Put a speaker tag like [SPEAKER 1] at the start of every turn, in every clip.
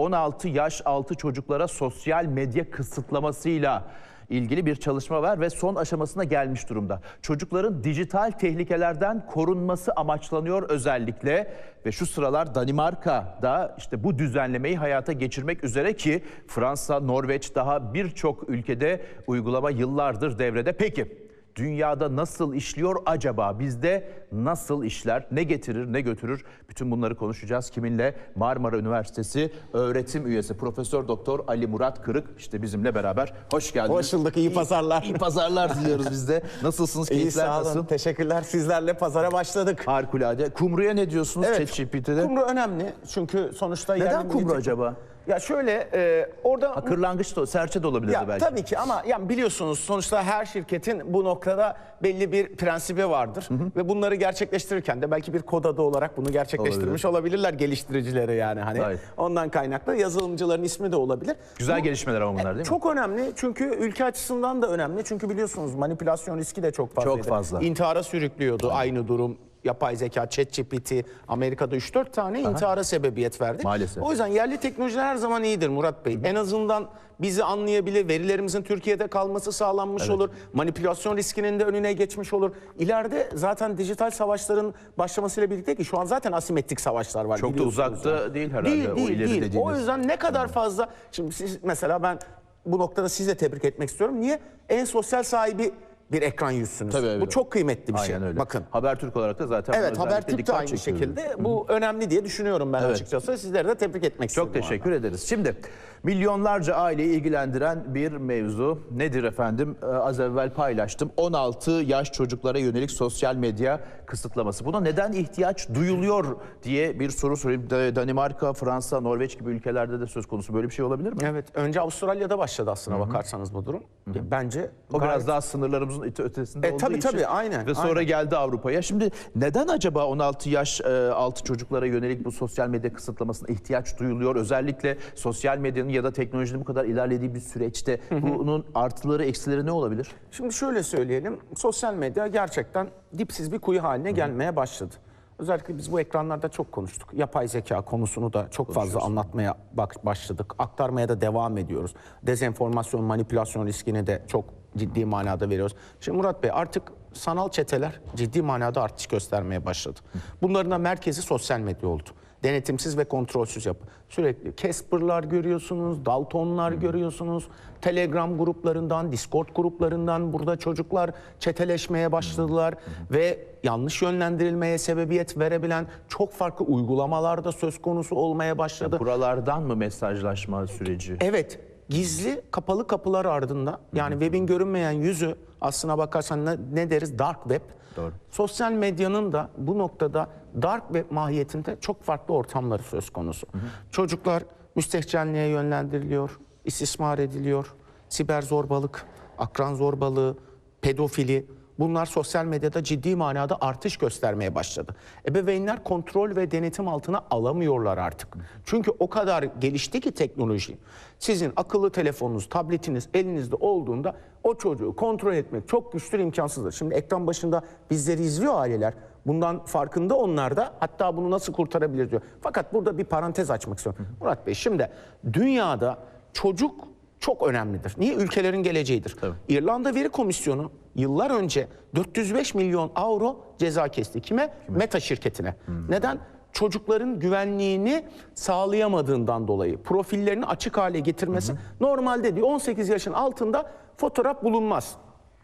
[SPEAKER 1] 16 yaş altı çocuklara sosyal medya kısıtlamasıyla ilgili bir çalışma var ve son aşamasına gelmiş durumda. Çocukların dijital tehlikelerden korunması amaçlanıyor özellikle ve şu sıralar Danimarka'da işte bu düzenlemeyi hayata geçirmek üzere ki Fransa, Norveç daha birçok ülkede uygulama yıllardır devrede. Peki Dünyada nasıl işliyor acaba? Bizde nasıl işler? Ne getirir, ne götürür? Bütün bunları konuşacağız. Kiminle? Marmara Üniversitesi öğretim üyesi Profesör Doktor Ali Murat Kırık işte bizimle beraber. Hoş geldiniz.
[SPEAKER 2] Hoş bulduk, iyi pazarlar.
[SPEAKER 1] İyi pazarlar diliyoruz biz de. Nasılsınız?
[SPEAKER 2] İyi
[SPEAKER 1] Keyifler
[SPEAKER 2] sağ olun.
[SPEAKER 1] nasıl?
[SPEAKER 2] Teşekkürler. Sizlerle pazara başladık.
[SPEAKER 1] Harikulade. Kumru'ya ne diyorsunuz ChatGPT'de?
[SPEAKER 2] Kumru önemli çünkü sonuçta
[SPEAKER 1] Neden kumru
[SPEAKER 2] milli-
[SPEAKER 1] acaba?
[SPEAKER 2] Ya şöyle e, orada
[SPEAKER 1] Kırlangıç da serçe de olabilirdi
[SPEAKER 2] ya,
[SPEAKER 1] belki.
[SPEAKER 2] tabii ki ama yani biliyorsunuz sonuçta her şirketin bu noktada belli bir prensibi vardır ve bunları gerçekleştirirken de belki bir kod adı olarak bunu gerçekleştirmiş olabilirler geliştiricileri yani hani
[SPEAKER 1] Evet.
[SPEAKER 2] ondan kaynaklı yazılımcıların ismi de olabilir.
[SPEAKER 1] Güzel
[SPEAKER 2] Bu-
[SPEAKER 1] gelişmeler ama bunlar değil mi?
[SPEAKER 2] Çok önemli çünkü ülke açısından da önemli. Çünkü biliyorsunuz manipülasyon riski de çok fazla.
[SPEAKER 1] Çok fazla.
[SPEAKER 2] İntihara sürüklüyordu aynı durum. Yapay zeka, ChatGPT Amerika'da 3-4 tane intihara sebebiyet verdi.
[SPEAKER 1] Maalesef.
[SPEAKER 2] O yüzden yerli teknolojiler her zaman iyidir Murat Bey. En azından bizi anlayabilir, verilerimizin Türkiye'de kalması sağlanmış olur. Manipülasyon riskinin de önüne geçmiş olur. İleride zaten dijital savaşların başlamasıyla birlikte ki şu an zaten asimetrik savaşlar var.
[SPEAKER 1] Çok da uzakta
[SPEAKER 2] yani.
[SPEAKER 1] değil herhalde
[SPEAKER 2] Değil,
[SPEAKER 1] o
[SPEAKER 2] değil,
[SPEAKER 1] ileri
[SPEAKER 2] değil.
[SPEAKER 1] dediğiniz.
[SPEAKER 2] O yüzden ne kadar fazla şimdi siz mesela ben bu noktada sizi de tebrik etmek istiyorum. Niye? En sosyal sahibi bir ekran yüzsünüz.
[SPEAKER 1] Tabii, evet.
[SPEAKER 2] Bu çok kıymetli bir şey.
[SPEAKER 1] Aynen öyle.
[SPEAKER 2] Bakın.
[SPEAKER 1] Habertürk olarak da zaten
[SPEAKER 2] Evet Habertürk de aynı
[SPEAKER 1] çekiyoruz.
[SPEAKER 2] şekilde. Bu önemli diye düşünüyorum ben
[SPEAKER 1] Evet.
[SPEAKER 2] açıkçası. Sizleri de tebrik etmek istiyorum.
[SPEAKER 1] Çok teşekkür ederiz. Şimdi milyonlarca aileyi ilgilendiren bir mevzu nedir efendim? Ee, az evvel paylaştım. 16 yaş çocuklara yönelik sosyal medya kısıtlaması. Buna neden ihtiyaç duyuluyor diye bir soru sorayım. Da- Danimarka, Fransa, Norveç gibi ülkelerde de söz konusu böyle bir şey olabilir mi?
[SPEAKER 2] Evet, önce Avustralya'da başladı aslına bakarsanız bu durum. Bence
[SPEAKER 1] O
[SPEAKER 2] gayet-
[SPEAKER 1] biraz daha sınırlarımızın öte- ötesinde
[SPEAKER 2] E,
[SPEAKER 1] olduğu
[SPEAKER 2] tabii,
[SPEAKER 1] için
[SPEAKER 2] tabii, aynen,
[SPEAKER 1] ve sonra
[SPEAKER 2] aynen.
[SPEAKER 1] geldi Avrupa'ya. Şimdi neden acaba 16 yaş e, altı çocuklara yönelik bu sosyal medya kısıtlamasına ihtiyaç duyuluyor? Özellikle sosyal medyanın ya da teknolojinin bu kadar ilerlediği bir süreçte bunun artıları eksileri ne olabilir?
[SPEAKER 2] Şimdi şöyle söyleyelim. Sosyal medya gerçekten dipsiz bir kuyu haline gelmeye başladı. Özellikle biz bu ekranlarda çok konuştuk. Yapay zeka konusunu da çok fazla anlatmaya başladık. Aktarmaya da devam ediyoruz. Dezenformasyon, manipülasyon riskini de çok ciddi manada veriyoruz. Şimdi Murat Bey artık sanal çeteler ciddi manada artış göstermeye başladı. Bunların da merkezi sosyal medya oldu. Denetimsiz ve kontrolsüz yapı. Sürekli Casper'lar görüyorsunuz, Dalton'lar görüyorsunuz. Telegram gruplarından, Discord gruplarından burada çocuklar çeteleşmeye başladılar ve yanlış yönlendirilmeye sebebiyet verebilen çok farklı uygulamalar da söz konusu olmaya başladı.
[SPEAKER 1] Buralardan mı mesajlaşma süreci?
[SPEAKER 2] Evet, gizli kapalı kapılar ardında yani webin görünmeyen yüzü aslına bakarsan ne, ne deriz dark web.
[SPEAKER 1] Doğru.
[SPEAKER 2] Sosyal medyanın da bu noktada dark web mahiyetinde çok farklı ortamları söz konusu. Çocuklar müstehcenliğe yönlendiriliyor, istismar ediliyor, siber zorbalık, akran zorbalığı, pedofili bunlar sosyal medyada ciddi manada artış göstermeye başladı. Ebeveynler kontrol ve denetim altına alamıyorlar artık. Çünkü o kadar gelişti ki teknoloji. Sizin akıllı telefonunuz, tabletiniz elinizde olduğunda o çocuğu kontrol etmek çok güçtür, imkansızdır. Şimdi ekran başında bizleri izliyor aileler. Bundan farkında onlar da hatta bunu nasıl kurtarabilir diyor. Fakat burada bir parantez açmak istiyorum. Murat Bey şimdi dünyada çocuk çok önemlidir. Niye? Ülkelerin geleceğidir. İrlanda Veri Komisyonu yıllar önce 405 milyon avro ceza kesti. Kime? Meta şirketine. Neden? Çocukların güvenliğini sağlayamadığından dolayı profillerini açık hale getirmesi normalde diyor 18 yaşın altında fotoğraf bulunmaz.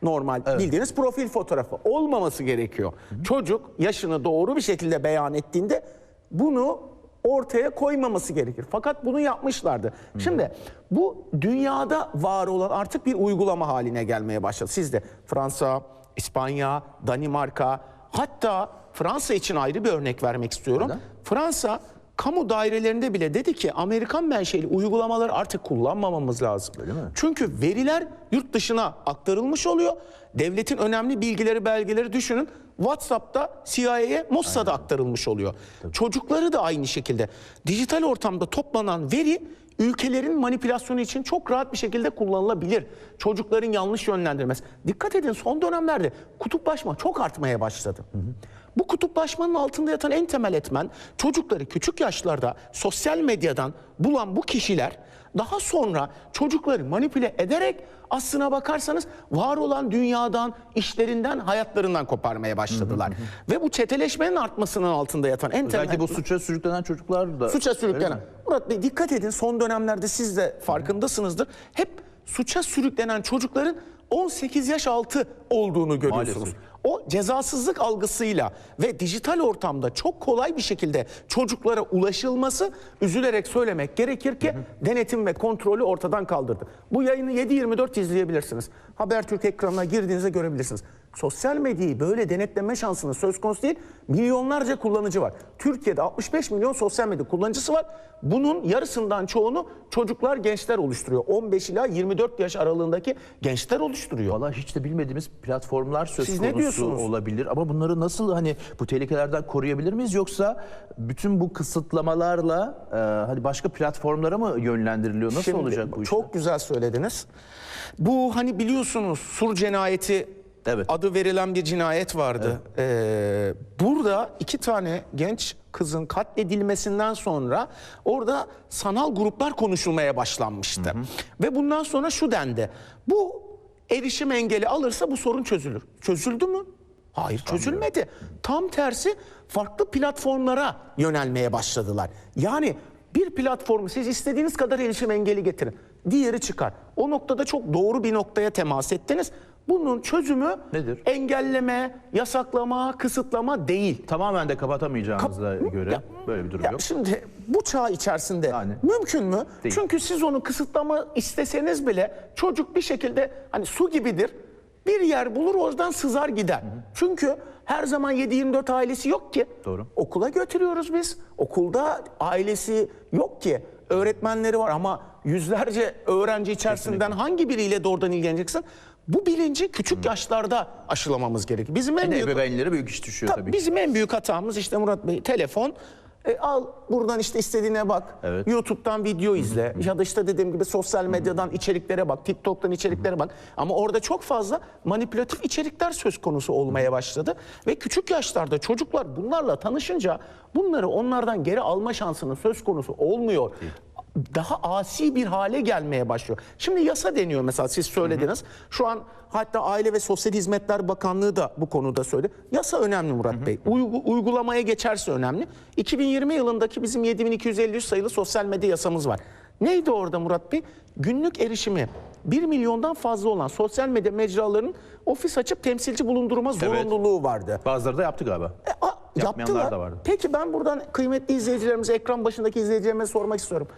[SPEAKER 2] Normal bildiğiniz profil fotoğrafı olmaması gerekiyor. Çocuk yaşını doğru bir şekilde beyan ettiğinde bunu ortaya koymaması gerekir. Fakat bunu yapmışlardı. Şimdi bu dünyada var olan artık bir uygulama haline gelmeye başladı. Siz de Fransa, İspanya, Danimarka hatta Fransa için ayrı bir örnek vermek istiyorum.
[SPEAKER 1] Neden?
[SPEAKER 2] Fransa kamu dairelerinde bile dedi ki Amerikan menşeli uygulamaları artık kullanmamamız lazım.
[SPEAKER 1] Öyle mi?
[SPEAKER 2] Çünkü veriler yurt dışına aktarılmış oluyor. Devletin önemli bilgileri, belgeleri düşünün. WhatsApp'ta CIA'ye, Mossad'a aktarılmış oluyor. Çocukları da aynı şekilde. Dijital ortamda toplanan veri ülkelerin manipülasyonu için çok rahat bir şekilde kullanılabilir. Çocukların yanlış yönlendirmesi. Dikkat edin son dönemlerde kutuplaşma çok artmaya başladı. Bu kutuplaşmanın altında yatan en temel etmen çocukları küçük yaşlarda sosyal medyadan bulan bu kişiler daha sonra çocukları manipüle ederek aslına bakarsanız var olan dünyadan, işlerinden, hayatlarından koparmaya başladılar. Ve bu çeteleşmenin artmasının altında yatan en temel
[SPEAKER 1] Belki bu suça sürüklenen çocuklar da...
[SPEAKER 2] suça sürüklenen. Murat Bey dikkat edin son dönemlerde siz de farkındasınızdır. Hep suça sürüklenen çocukların 18 yaş altı olduğunu görüyorsunuz.
[SPEAKER 1] Maalesef.
[SPEAKER 2] O cezasızlık algısıyla ve dijital ortamda çok kolay bir şekilde çocuklara ulaşılması üzülerek söylemek gerekir ki denetim ve kontrolü ortadan kaldırdı. Bu yayını 7-24 izleyebilirsiniz. Habertürk ekranına girdiğinizde görebilirsiniz. Sosyal medyayı böyle denetleme şansının söz konusu değil. Milyonlarca kullanıcı var. Türkiye'de 65 milyon sosyal medya kullanıcısı var. Bunun yarısından çoğunu çocuklar, gençler oluşturuyor. 15 ila 24 yaş aralığındaki gençler oluşturuyor.
[SPEAKER 1] Valla hiç de bilmediğimiz platformlar söz
[SPEAKER 2] Siz ne
[SPEAKER 1] konusu
[SPEAKER 2] diyorsunuz?
[SPEAKER 1] olabilir. Ama bunları nasıl hani bu tehlikelerden koruyabilir miyiz? Yoksa bütün bu kısıtlamalarla e, hani başka platformlara mı yönlendiriliyor? Nasıl
[SPEAKER 2] Şimdi
[SPEAKER 1] olacak bu işler?
[SPEAKER 2] Çok güzel söylediniz. Bu hani biliyorsunuz Sur cinayeti
[SPEAKER 1] Evet.
[SPEAKER 2] adı verilen bir cinayet vardı. Ee, burada iki tane genç kızın katledilmesinden sonra orada sanal gruplar konuşulmaya başlanmıştı. Ve bundan sonra şu dendi. Bu erişim engeli alırsa bu sorun çözülür. Çözüldü mü? Hayır çözülmedi. Tam tersi farklı platformlara yönelmeye başladılar. Yani bir platformu siz istediğiniz kadar erişim engeli getirin. Diğeri çıkar. O noktada çok doğru bir noktaya temas ettiniz. Bunun çözümü
[SPEAKER 1] Nedir?
[SPEAKER 2] engelleme, yasaklama, kısıtlama değil.
[SPEAKER 1] Tamamen de kapatamayacağımıza
[SPEAKER 2] Kap-
[SPEAKER 1] göre
[SPEAKER 2] Ya-
[SPEAKER 1] böyle bir durum
[SPEAKER 2] Ya
[SPEAKER 1] yok.
[SPEAKER 2] Şimdi bu çağ içerisinde
[SPEAKER 1] Yani.
[SPEAKER 2] mümkün mü?
[SPEAKER 1] Değil.
[SPEAKER 2] Çünkü siz onu kısıtlama isteseniz bile çocuk bir şekilde hani su gibidir. Bir yer bulur oradan sızar gider. Çünkü her zaman 7-24 ailesi yok ki.
[SPEAKER 1] Doğru.
[SPEAKER 2] Okula götürüyoruz biz. Okulda ailesi yok ki. Öğretmenleri var ama yüzlerce öğrenci içerisinden hangi biriyle doğrudan ilgileneceksin? Bu bilinci küçük yaşlarda aşılamamız gerekiyor. Bizim en
[SPEAKER 1] Yine
[SPEAKER 2] büyük
[SPEAKER 1] ebeveynlere büyük iş düşüyor
[SPEAKER 2] Tabii
[SPEAKER 1] tabii
[SPEAKER 2] bizim en büyük hatamız işte Murat Bey telefon. E, al buradan işte istediğine bak.
[SPEAKER 1] Evet.
[SPEAKER 2] YouTube'dan video izle. ya da işte dediğim gibi sosyal medyadan içeriklere bak. TikTok'tan içeriklere bak. Ama orada çok fazla manipülatif içerikler söz konusu olmaya başladı. Ve küçük yaşlarda çocuklar bunlarla tanışınca bunları onlardan geri alma şansının söz konusu olmuyor. Daha asi bir hale gelmeye başlıyor. Şimdi yasa deniyor mesela siz söylediniz. Şu an hatta Aile ve Sosyal Hizmetler Bakanlığı da bu konuda söyledi. Yasa önemli Murat Bey. Uygu- uygulamaya geçerse önemli. 2020 yılındaki bizim 7253 sayılı sosyal medya yasamız var. Neydi orada Murat Bey? Günlük erişimi 1 milyondan fazla olan sosyal medya mecralarının ofis açıp temsilci bulundurma zorunluluğu vardı.
[SPEAKER 1] Bazıları da yaptı galiba.
[SPEAKER 2] E, a- yaptılar.
[SPEAKER 1] da vardı.
[SPEAKER 2] Peki ben buradan kıymetli izleyicilerimize, ekran başındaki izleyicilerime sormak istiyorum.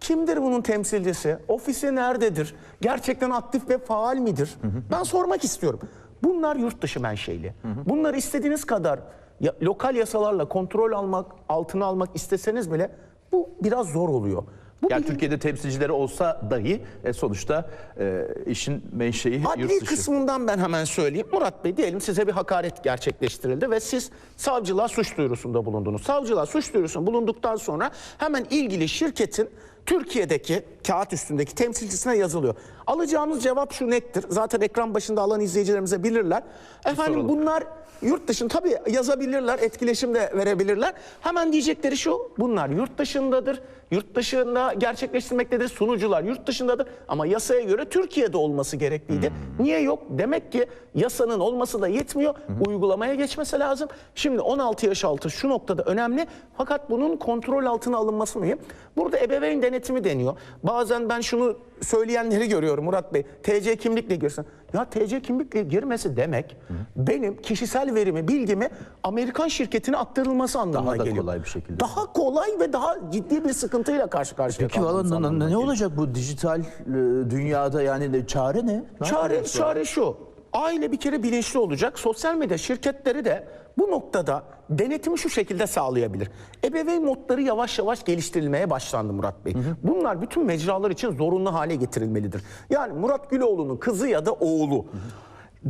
[SPEAKER 2] Kimdir bunun temsilcisi? Ofisi nerededir? Gerçekten aktif ve faal midir? Ben sormak istiyorum. Bunlar yurt dışı menşeli. Bunları istediğiniz kadar ya- lokal yasalarla kontrol almak, altına almak isteseniz bile bu biraz zor oluyor. Bu
[SPEAKER 1] Yani
[SPEAKER 2] bilim-
[SPEAKER 1] Türkiye'de temsilcileri olsa dahi e, sonuçta e, işin menşei yurt
[SPEAKER 2] Adli
[SPEAKER 1] dışı.
[SPEAKER 2] kısmından ben hemen söyleyeyim. Murat Bey diyelim size bir hakaret gerçekleştirildi ve siz savcılığa suç duyurusunda bulundunuz. Savcılığa suç duyurusunda bulunduktan sonra hemen ilgili şirketin Türkiye'deki kağıt üstündeki temsilcisine yazılıyor. Alacağımız cevap şu nettir. Zaten ekran başında alan izleyicilerimize bilirler. Efendim
[SPEAKER 1] soralım.
[SPEAKER 2] bunlar yurt dışında tabii yazabilirler, etkileşim de verebilirler. Hemen diyecekleri şu, bunlar yurt dışındadır. Yurt dışında gerçekleştirmektedir. Sunucular yurt dışındadır. Ama yasaya göre Türkiye'de olması gerekliydi. Niye yok? Demek ki yasanın olması da yetmiyor. Uygulamaya geçmesi lazım. Şimdi 16 yaş altı şu noktada önemli. Fakat bunun kontrol altına alınması mühim. Burada ebeveyn denetimi deniyor. Bazen ben şunu söyleyenleri görüyorum Murat Bey. TC kimlikle girsin. Ya TC kimlikle girmesi demek benim kişisel verimi, bilgimi Amerikan şirketine aktarılması anlamına
[SPEAKER 1] Daha da
[SPEAKER 2] geliyor.
[SPEAKER 1] kolay bir şekilde.
[SPEAKER 2] Daha kolay ve daha ciddi bir sıkıntıyla karşı karşıya
[SPEAKER 1] Peki valla ne- ne, olacak bu dijital e, dünyada yani ne- çare ne? Ne
[SPEAKER 2] Çare, çare şu. Aile bir kere bilinçli olacak. Sosyal medya şirketleri de bu noktada denetimi şu şekilde sağlayabilir. Ebeveyn modları yavaş yavaş geliştirilmeye başlandı Murat Bey. Bunlar bütün mecralar için zorunlu hale getirilmelidir. Yani Murat Güloğlu'nun kızı ya da oğlu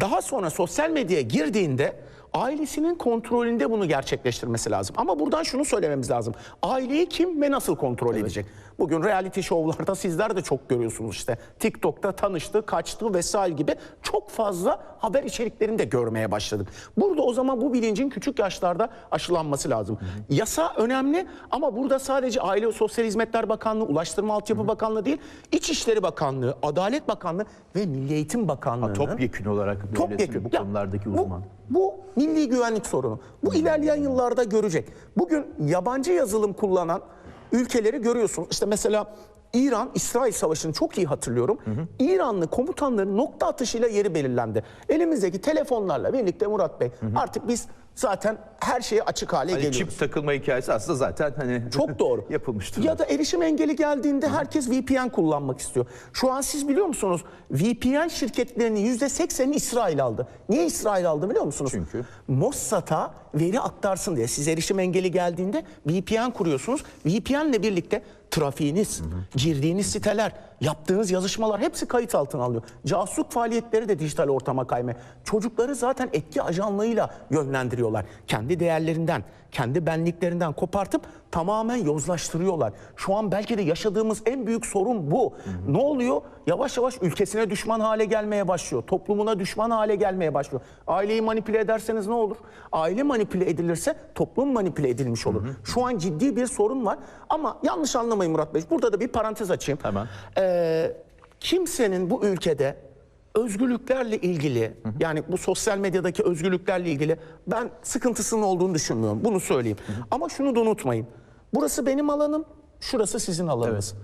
[SPEAKER 2] daha sonra sosyal medyaya girdiğinde ailesinin kontrolünde bunu gerçekleştirmesi lazım. Ama buradan şunu söylememiz lazım. Aileyi kim ve nasıl kontrol edecek? Bugün reality şovlarda sizler de çok görüyorsunuz işte. TikTok'ta tanıştı, kaçtı vesaire gibi çok fazla haber içeriklerini de görmeye başladık. Burada o zaman bu bilincin küçük yaşlarda aşılanması lazım. Yasa önemli ama burada sadece Aile ve Sosyal Hizmetler Bakanlığı, Ulaştırma Altyapı Bakanlığı değil, İçişleri Bakanlığı, Adalet Bakanlığı ve Milli Eğitim Bakanlığı'nın
[SPEAKER 1] Topyekün olarak
[SPEAKER 2] Topyekün.
[SPEAKER 1] bu
[SPEAKER 2] Ya,
[SPEAKER 1] konulardaki
[SPEAKER 2] bu-
[SPEAKER 1] uzman.
[SPEAKER 2] Bu, milli güvenlik sorunu. Bu ilerleyen yıllarda görecek. Bugün yabancı yazılım kullanan ülkeleri görüyorsunuz. İşte mesela İran, İsrail Savaşı'nı çok iyi hatırlıyorum. İranlı komutanların nokta atışıyla yeri belirlendi. Elimizdeki telefonlarla birlikte Murat Bey artık biz zaten her şeye açık hale
[SPEAKER 1] Hani
[SPEAKER 2] geliyoruz.
[SPEAKER 1] çip takılma hikayesi aslında zaten hani
[SPEAKER 2] Çok doğru.
[SPEAKER 1] yapılmıştır.
[SPEAKER 2] Ya da erişim engeli geldiğinde herkes VPN kullanmak istiyor. Şu an siz biliyor musunuz? VPN şirketlerinin %80'ini İsrail aldı. Niye İsrail aldı biliyor musunuz?
[SPEAKER 1] Çünkü?
[SPEAKER 2] Mossad'a veri aktarsın diye. Siz erişim engeli geldiğinde VPN kuruyorsunuz. VPN ile birlikte trafiğiniz, girdiğiniz siteler, yaptığınız yazışmalar hepsi kayıt altına alınıyor. Casusluk faaliyetleri de dijital ortama kaymaya. Çocukları zaten etki ajanlığıyla yönlendiriyorlar. Kendi değerlerinden, kendi benliklerinden kopartıp tamamen yozlaştırıyorlar. Şu an belki de yaşadığımız en büyük sorun bu. Ne oluyor? Yavaş yavaş ülkesine düşman hale gelmeye başlıyor. Toplumuna düşman hale gelmeye başlıyor. Aileyi manipüle ederseniz ne olur? Aile manipüle edilirse toplum manipüle edilmiş olur. Şu an ciddi bir sorun var. Ama yanlış anlamayın Murat Bey. Burada da bir parantez açayım.
[SPEAKER 1] Hemen.
[SPEAKER 2] Ee, kimsenin bu ülkede özgürlüklerle ilgili yani bu sosyal medyadaki özgürlüklerle ilgili ben sıkıntısının olduğunu düşünmüyorum. Bunu söyleyeyim. Ama şunu da unutmayın. Burası benim alanım, şurası sizin alanınız.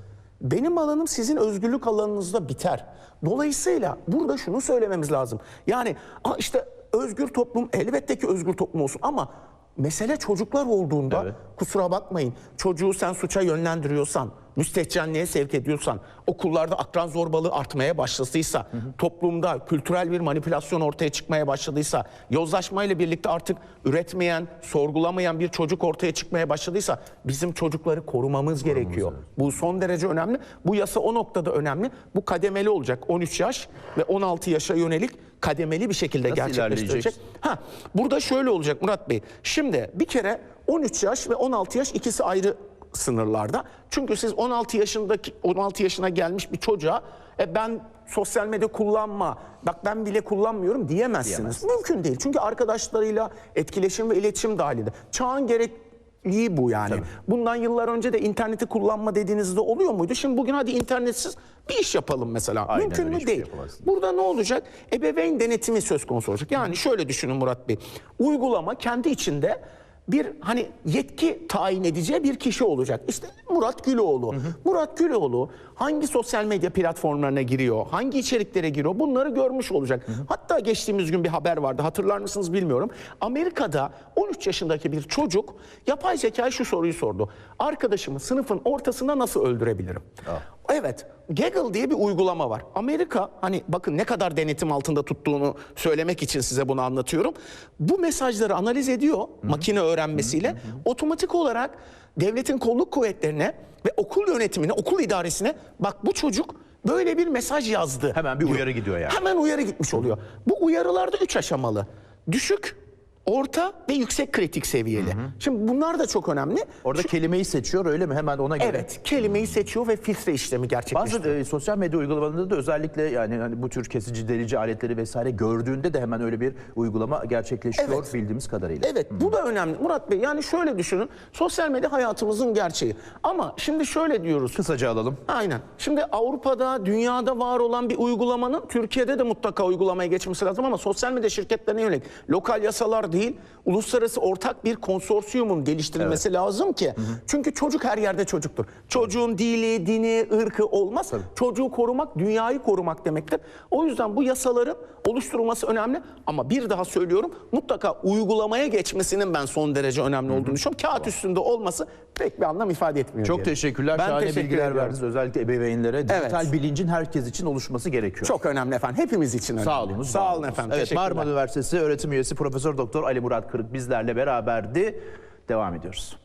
[SPEAKER 2] Benim alanım sizin özgürlük alanınızda biter. Dolayısıyla burada şunu söylememiz lazım. Yani "Aa işte özgür toplum elbette ki özgür toplum olsun ama mesele çocuklar olduğunda
[SPEAKER 1] Evet.
[SPEAKER 2] kusura bakmayın çocuğu sen suça yönlendiriyorsan, müstehcenliğe sevk ediyorsan, okullarda akran zorbalığı artmaya başladıysa, toplumda kültürel bir manipülasyon ortaya çıkmaya başladıysa, yozlaşmayla birlikte artık üretmeyen, sorgulamayan bir çocuk ortaya çıkmaya başladıysa bizim çocukları korumamız gerekiyor. Bu son derece önemli. Bu yasa o noktada önemli. Bu kademeli olacak. 13 yaş ve 16 yaşa yönelik kademeli bir şekilde
[SPEAKER 1] Nasıl
[SPEAKER 2] gerçekleştirecek. Ha, burada şöyle olacak Murat Bey. Şimdi bir kere 13 yaş ve 16 yaş ikisi ayrı sınırlarda. Çünkü siz 16 yaşındaki 16 yaşına gelmiş bir çocuğa e ben sosyal medya kullanma, bak ben bile kullanmıyorum diyemezsiniz.
[SPEAKER 1] Diyemezsiniz.
[SPEAKER 2] Mümkün değil. Çünkü arkadaşlarıyla etkileşim ve iletişim dahilinde. Çağın gerekliliği bu yani. Bundan yıllar önce de interneti kullanma dediğinizde oluyor muydu? Şimdi bugün hadi internetsiz bir iş yapalım mesela.
[SPEAKER 1] Aynen
[SPEAKER 2] Mümkün mü
[SPEAKER 1] şey
[SPEAKER 2] değil.
[SPEAKER 1] yapamazsın.
[SPEAKER 2] Burada ne olacak? Ebeveyn denetimi söz konusu olacak. Yani şöyle düşünün Murat Bey. Uygulama kendi içinde bir hani yetki tayin edeceği bir kişi olacak. İşte Murat Güloğlu. Murat Güloğlu hangi sosyal medya platformlarına giriyor, hangi içeriklere giriyor bunları görmüş olacak. Hatta geçtiğimiz gün bir haber vardı hatırlar mısınız bilmiyorum. Amerika'da 13 yaşındaki bir çocuk yapay zekaya şu soruyu sordu. Arkadaşımı sınıfın ortasında nasıl öldürebilirim? Evet, Gaggle diye bir uygulama var. Amerika hani bakın ne kadar denetim altında tuttuğunu söylemek için size bunu anlatıyorum. Bu mesajları analiz ediyor makine öğrenmesiyle. Otomatik olarak devletin kolluk kuvvetlerine ve okul yönetimine, okul idaresine bak bu çocuk böyle bir mesaj yazdı.
[SPEAKER 1] Hemen bir uyarı gidiyor yani.
[SPEAKER 2] Hemen uyarı gitmiş oluyor. Bu uyarılarda üç aşamalı. Düşük, orta ve yüksek kritik seviyeli. Şimdi bunlar da çok önemli.
[SPEAKER 1] Orada kelimeyi seçiyor öyle mi? Hemen ona göre.
[SPEAKER 2] Evet, kelimeyi seçiyor ve filtre işlemi gerçekleştiriyor.
[SPEAKER 1] Bazı e, sosyal medya uygulamalarında da özellikle yani hani bu tür kesici delici aletleri vesaire gördüğünde de hemen öyle bir uygulama gerçekleşiyor
[SPEAKER 2] Evet.
[SPEAKER 1] bildiğimiz kadarıyla.
[SPEAKER 2] Evet bu da önemli. Murat Bey yani şöyle düşünün. Sosyal medya hayatımızın gerçeği. Ama şimdi şöyle diyoruz.
[SPEAKER 1] Kısaca alalım.
[SPEAKER 2] Aynen. Şimdi Avrupa'da, dünyada var olan bir uygulamanın Türkiye'de de mutlaka uygulamaya geçmesi lazım ama sosyal medya şirketlerine yönelik lokal yasalar değil, uluslararası ortak bir konsorsiyumun geliştirilmesi lazım ki. Çünkü çocuk her yerde çocuktur. Çocuğun dili, dini, ırkı olmaz. Çocuğu korumak, dünyayı korumak demektir. O yüzden bu yasaların oluşturulması önemli ama bir daha söylüyorum mutlaka uygulamaya geçmesinin ben son derece önemli olduğunu düşünüyorum. Kağıt üstünde olması pek bir anlam ifade etmiyor.
[SPEAKER 1] Çok
[SPEAKER 2] diyelim.
[SPEAKER 1] teşekkürler.
[SPEAKER 2] Ben
[SPEAKER 1] Şahane
[SPEAKER 2] teşekkür
[SPEAKER 1] bilgiler
[SPEAKER 2] ediyorum.
[SPEAKER 1] verdiniz. Özellikle ebeveynlere. Dijital
[SPEAKER 2] Evet.
[SPEAKER 1] bilincin herkes için oluşması gerekiyor.
[SPEAKER 2] Çok önemli efendim. Hepimiz için önemli.
[SPEAKER 1] Sağ olun.
[SPEAKER 2] Sağ olun efendim.
[SPEAKER 1] Evet. Marmara Üniversitesi öğretim üyesi Profesör Doktor Ali Murat Kırık bizlerle beraberdi. Devam ediyoruz.